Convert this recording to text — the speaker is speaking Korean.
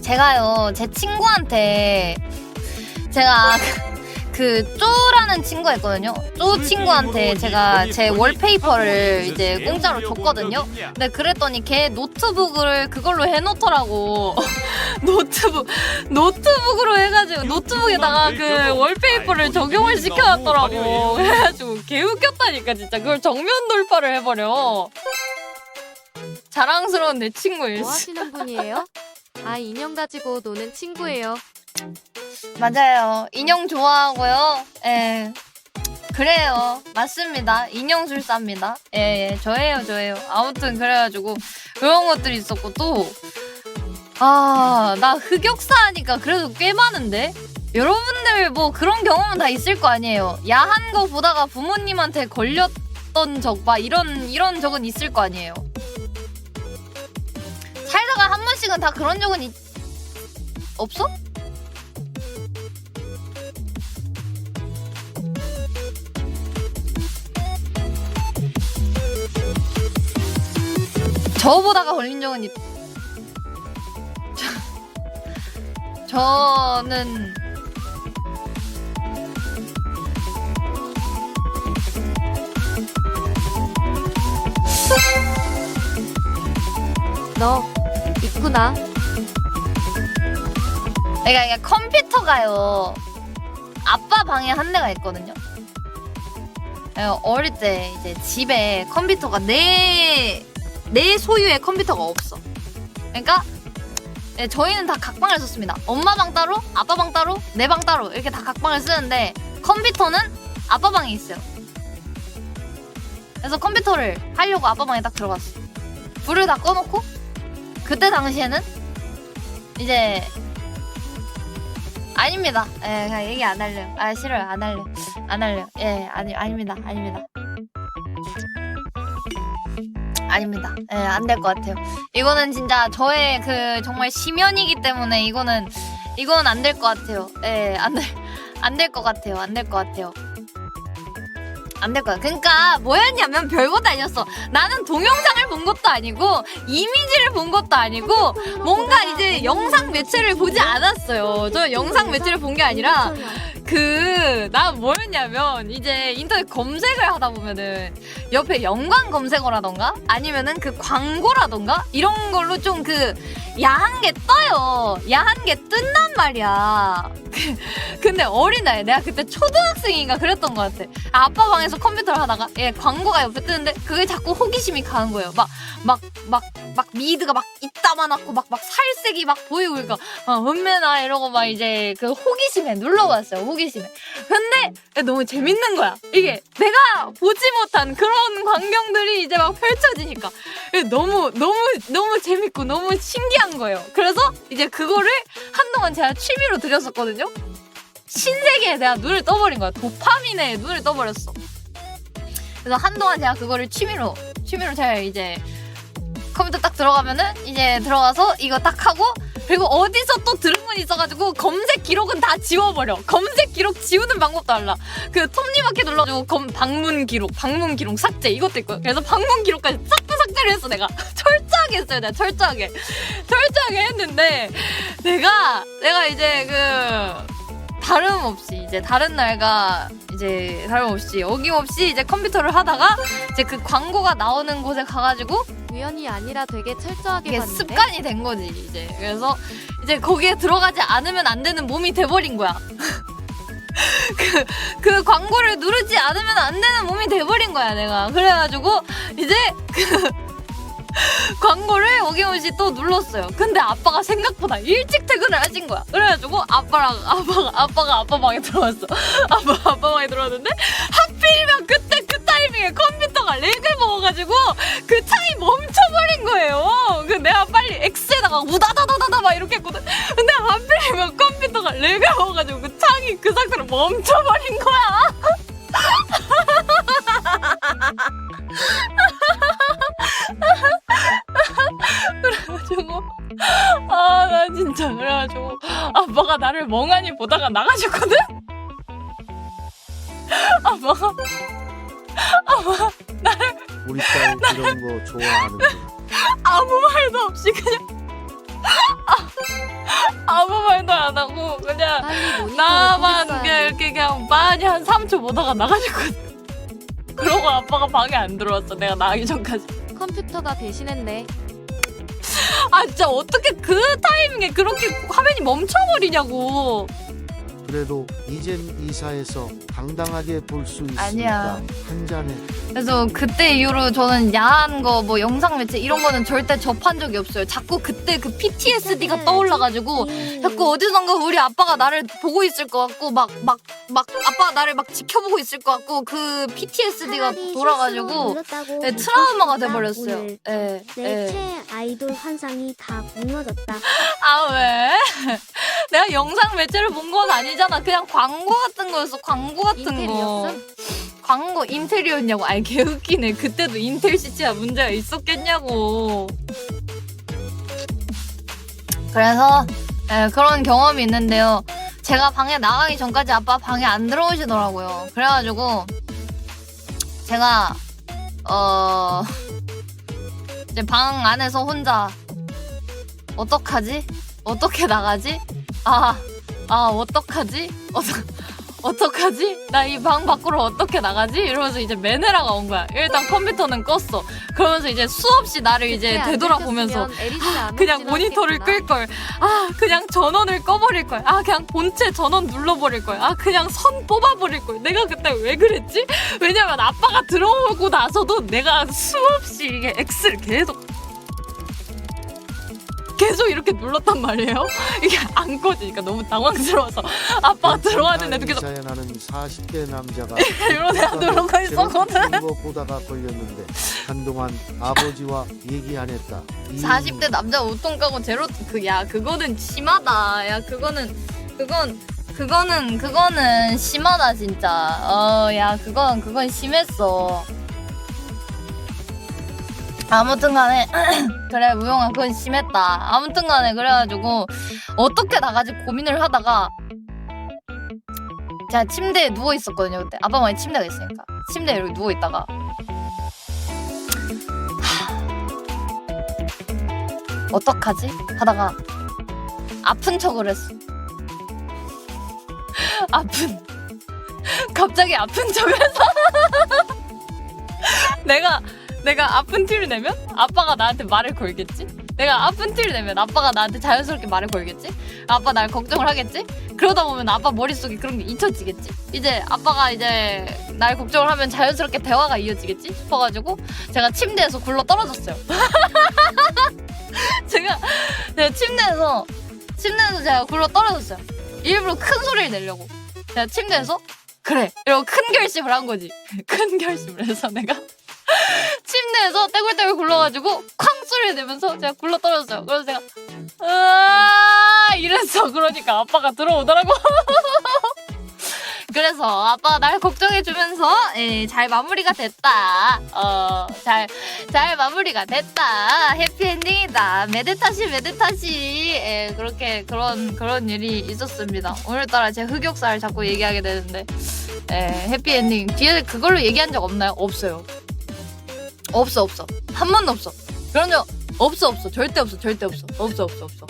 제가요 제 친구한테 제가 그 쪼라는 친구가 있거든요. 쪼 친구한테 제가 제 월페이퍼를 이제 공짜로 줬거든요. 근데 그랬더니 걔 노트북을 그걸로 해놓더라고. 노트북 노트북으로 해가지고 노트북에다가 그 월페이퍼를 적용을 시켜놨더라고. 그래가지고 개 웃겼다니까 진짜 그걸 정면 돌파를 해버려. 자랑스러운 내 친구일 뭐 수. 하시는 분이에요? 아 인형 가지고 노는 친구예요. 맞아요. 인형 좋아하고요. 예. 그래요. 맞습니다. 인형 술사입니다. 예, 예. 저예요, 저예요. 아무튼 그래가지고 그런 것들이 있었고 또 아, 나 흑역사 하니까 그래도 꽤 많은데? 여러분들 뭐 그런 경험은 다 있을 거 아니에요. 야한 거 보다가 부모님한테 걸렸던 적, 막 이런, 이런 적은 있을 거 아니에요. 번씩은 다 그런 적은 있... 없어? 저보다가 걸린 적은 있... 저... 저는 너 있구나. 그러니까 컴퓨터가요 아빠 방에 한 대가 있거든요. 예, 어릴 때 이제 집에 컴퓨터가 내, 내 소유의 컴퓨터가 없어. 그러니까 예, 저희는 다 각방을 썼습니다. 엄마 방 따로, 아빠 방 따로, 내 방 따로 이렇게 다 각방을 쓰는데 컴퓨터는 아빠 방에 있어요. 그래서 컴퓨터를 하려고 아빠 방에 딱 들어갔어. 불을 다 꺼놓고 그때 당시에는 이제 아닙니다. 예, 그냥 얘기 안 할래요. 아, 싫어요. 안 할래요. 안 할래요. 예, 아니, 아닙니다. 아닙니다. 아닙니다. 예, 안 될 것 같아요. 이거는 진짜 저의 그 정말 심연이기 때문에 이거는, 이건 안 될 것 같아요. 예, 안 될, 안 될 것 같아요. 안 될 것 같아요. 안 될 거야. 그러니까 뭐였냐면 별것도 아니었어. 나는 동영상을 본 것도 아니고 이미지를 본 것도 아니고 뭔가 이제 영상 매체를 보지 않았어요. 저 영상 매체를 본 게 아니라 그나 뭐였냐면 이제 인터넷 검색을 하다 보면은 옆에 연관 검색어라던가 아니면은 그 광고라던가 이런 걸로 좀 그 야한 게 떠요. 야한 게 뜬단 말이야. 근데 어린 나이 내가 그때 초등학생인가 그랬던 것 같아. 아, 아빠 방에서 컴퓨터를 하다가 예 광고가 옆에 뜨는데 그게 자꾸 호기심이 가는 거예요. 막 막 막 막 미드가 막 이따만하고 막 막 살색이 막 보이고 그러니까 어, 은매나 이러고 막 이제 그 호기심에 눌러봤어요. 호기심에. 근데 너무 재밌는 거야. 이게 내가 보지 못한 그런 광경들이 이제 막 펼쳐지니까 너무 너무 너무 재밌고 너무 신기한 거예요. 그래서 이제 그거를 한동안 제가 취미로 들였었거든요. 신세계에 내가 눈을 떠버린 거야. 도파민에 눈을 떠버렸어. 그래서 한동안 제가 그거를 취미로 취미로 제가 이제 컴퓨터 딱 들어가면은 이제 들어가서 이거 딱 하고 그리고 어디서 또 들은 건 있어가지고 검색 기록은 다 지워버려. 검색 기록 지우는 방법도 알라. 그 톱니바퀴 눌러주고 검 방문 기록, 방문 기록 삭제 이것도 있고요. 그래서 방문 기록까지 싹 다 삭제를 했어 내가. 철저하게 했어요 내가 철저하게. 철저하게 했는데 내가 내가 이제 그 다름없이 이제 다른 날과 이제 다름없이 어김없이 이제 컴퓨터를 하다가 이제 그 광고가 나오는 곳에 가가지고 우연이 아니라 되게 철저하게 이게 봤는데. 습관이 된 거지 이제. 그래서 이제 거기에 들어가지 않으면 안 되는 몸이 돼버린 거야. 그, 그 광고를 누르지 않으면 안 되는 몸이 돼버린 거야 내가. 그래가지고 이제 그 광고를 어김없이 또 눌렀어요 근데 아빠가 생각보다 일찍 퇴근을 하신 거야 그래가지고 아빠랑 아빠가 아빠가 아빠 방에 들어왔어 아빠 아빠 방에 들어왔는데 하필이면 그때 그 타이밍에 컴퓨터가 렉을 먹어가지고 그 창이 멈춰버린 거예요. 그 내가 빨리 X에다가 우다다다다다 막 이렇게 했거든. 근데 하필이면 컴퓨터가 렉을 먹어가지고 그 창이 그 상태로 멈춰버린 거야. 아빠가 나를 멍하니 보다가 나가셨거든? 아빠가 아빠가 나를 우리 딸 이런 거 좋아하는데 아무 말도 없이 그냥 아, 아무 말도 안 하고 그냥 나만 그냥 이렇게 그냥 많이 한 3초 보다가 나가셨거든. 그러고 아빠가 방에 안 들어왔어. 내가 나기 전까지. 컴퓨터가 배신했네. 아 진짜 어떻게 그 타이밍에 그렇게 화면이 멈춰버리냐고 그래도 이젠 이사에서 당당하게 볼 수 있으니까 아니야. 한 잔에 그래서 그때 이후로 저는 야한 거 뭐 영상 매체 이런 거는 절대 접한 적이 없어요 자꾸 그때 그 PTSD가 떠올라가지고 자꾸 어디선가 우리 아빠가 나를 보고 있을 것 같고 막 막 막 아빠가 나를 막 지켜보고 있을 것 같고 그 PTSD가 돌아가지고 네, 트라우마가 돼버렸어요. 예, 내 예. 최애 아이돌 환상이 다 무너졌다. 아 왜? 내가 영상 매체를 본 건 아니잖아. 그냥 광고 같은 거였어. 광고 같은 거. 인텔이었어? 광고 인테리어였냐고. 아이 개웃기네. 그때도 인텔 CC가 문제가 있었겠냐고. 그래서 예, 그런 경험이 있는데요. 제가 방에 나가기 전까지 아빠 방에 안 들어오시더라고요. 그래가지고 제가 어 이제 방 안에서 혼자 어떡하지? 어떻게 나가지? 아, 아, 어떡하지? 어떡, 어떡하지? 나 이 방 밖으로 어떻게 나가지? 이러면서 이제 메네라가 온 거야. 일단 컴퓨터는 껐어. 그러면서 이제 수없이 나를 이제 되돌아보면서 안 그냥 모니터를 않겠구나. 끌 걸. 아, 그냥 전원을 꺼버릴 걸. 아, 그냥 본체 전원 눌러버릴 걸. 아, 그냥 선 뽑아버릴 걸. 내가 그때 왜 그랬지? 왜냐면 아빠가 들어오고 나서도 내가 수없이 이게 X를 계속 계속 이렇게 눌렀단 말이에요. 이게 안 꺼지니까 너무 당황스러워서 아빠가 들어왔는데도 계속 이사에 나는 40대 남자가 이러고 내가 누르고 있었거든. 거 보다가 걸렸는데 한동안 아버지와 얘기 안 했다. 이 40대 남자 옷통 까고 제로 그야 그거는 심하다. 야 그거는 그건 그거는 그거는 심하다 진짜. 어 야 그건 그건 심했어. 아무튼간에 그래 무용아 그건 심했다. 아무튼간에 그래가지고 어떻게 나가지 고민을 하다가 제가 침대에 누워 있었거든요 그때 아빠 방에 침대가 있으니까 침대에 이렇게 누워 있다가 어떡하지? 하다가 아픈 척을 했어. 아픈. 갑자기 아픈 척을 해서 내가 내가 아픈 티를 내면 아빠가 나한테 말을 걸겠지? 내가 아픈 티를 내면 아빠가 나한테 자연스럽게 말을 걸겠지? 아빠 날 걱정을 하겠지? 그러다 보면 아빠 머릿속에 그런 게 잊혀지겠지? 이제 아빠가 이제 날 걱정을 하면 자연스럽게 대화가 이어지겠지? 싶어가지고 제가 침대에서 굴러 떨어졌어요. 제가 제가 침대에서 침대에서 제가 굴러 떨어졌어요. 일부러 큰 소리를 내려고. 제가 침대에서 그래 이러고 큰 결심을 한 거지. 큰 결심을 해서 내가 침대에서 떼굴떼굴 굴러가지고 쾅 소리를 내면서 제가 굴러 떨어졌어요. 그래서 제가 으아 이랬어. 그러니까 아빠가 들어오더라고. 그래서 아빠가 날 걱정해주면서 예, 잘 마무리가 됐다. 어, 잘, 잘 마무리가 됐다. 해피엔딩이다. 메데타시, 메데타시. 예, 그렇게 그런, 그런 일이 있었습니다. 오늘따라 제 흑역사를 자꾸 얘기하게 되는데, 예, 해피엔딩. 뒤에 그걸로 얘기한 적 없나요? 없어요. 없어, 없어. 한 번도 없어. 그런 적 없어, 없어. 절대 없어, 절대 없어. 없어, 없어, 없어.